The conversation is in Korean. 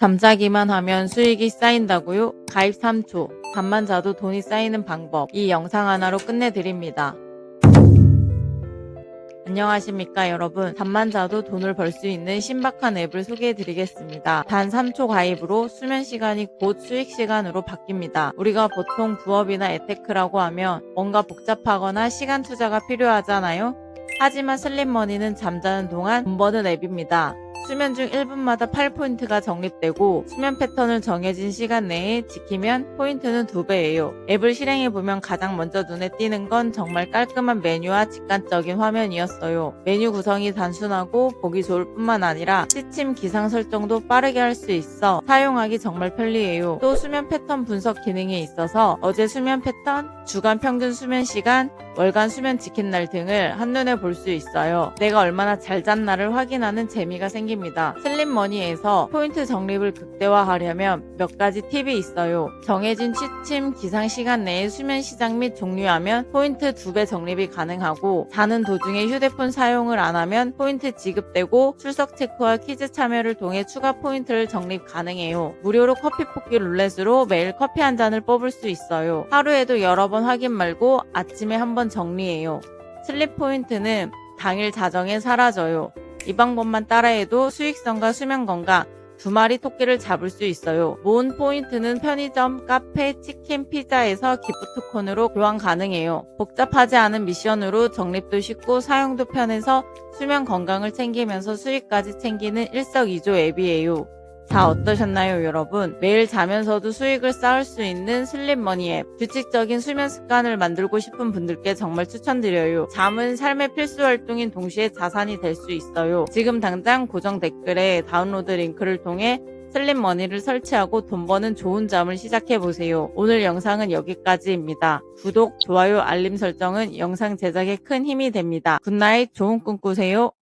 잠자기만 하면 수익이 쌓인다고요? 가입 3초. 잠만 자도 돈이 쌓이는 방법. 이 영상 하나로 끝내드립니다. 안녕하십니까 여러분. 잠만 자도 돈을 벌 수 있는 신박한 앱을 소개해 드리겠습니다. 단 3초 가입으로 수면 시간이 곧 수익 시간으로 바뀝니다. 우리가 보통 부업이나 에테크라고 하면 뭔가 복잡하거나 시간 투자가 필요하잖아요. 하지만 슬립머니는 잠자는 동안 돈 버는 앱입니다. 수면 중 1분마다 8포인트가 적립되고 수면 패턴을 정해진 시간 내에 지키면 포인트는 2배예요. 앱을 실행해보면 가장 먼저 눈에 띄는 건 정말 깔끔한 메뉴와 직관적인 화면이었어요. 메뉴 구성이 단순하고 보기 좋을 뿐만 아니라 시침 기상 설정도 빠르게 할 수 있어 사용하기 정말 편리해요. 또 수면 패턴 분석 기능이 있어서 어제 수면 패턴, 주간 평균 수면 시간, 월간 수면 지킨 날 등을 한눈에 볼 수 있어요. 내가 얼마나 잘 잤나를 확인하는 재미가 생깁니다. 슬립머니에서 포인트 적립을 극대화하려면 몇 가지 팁이 있어요. 정해진 취침 기상 시간 내에 수면 시작 및 종료하면 포인트 2배 적립이 가능하고 자는 도중에 휴대폰 사용을 안 하면 포인트 지급되고 출석 체크와 퀴즈 참여를 통해 추가 포인트를 적립 가능해요. 무료로 커피 뽑기 룰렛으로 매일 커피 한 잔을 뽑을 수 있어요. 하루에도 여러 번 확인 말고 아침에 한 번 정리해요. 슬립 포인트는 당일 자정에 사라져요. 이 방법만 따라해도 수익성과 수면 건강 두 마리 토끼를 잡을 수 있어요. 모은 포인트는 편의점, 카페, 치킨, 피자에서 기프트콘으로 교환 가능해요. 복잡하지 않은 미션으로 적립도 쉽고 사용도 편해서 수면 건강을 챙기면서 수익까지 챙기는 일석이조 앱이에요. 자, 어떠셨나요, 여러분? 매일 자면서도 수익을 쌓을 수 있는 슬립머니 앱. 규칙적인 수면 습관을 만들고 싶은 분들께 정말 추천드려요. 잠은 삶의 필수 활동인 동시에 자산이 될 수 있어요. 지금 당장 고정 댓글에 다운로드 링크를 통해 슬립머니를 설치하고 돈 버는 좋은 잠을 시작해보세요. 오늘 영상은 여기까지입니다. 구독, 좋아요, 알림 설정은 영상 제작에 큰 힘이 됩니다. 굿나잇, 좋은 꿈 꾸세요.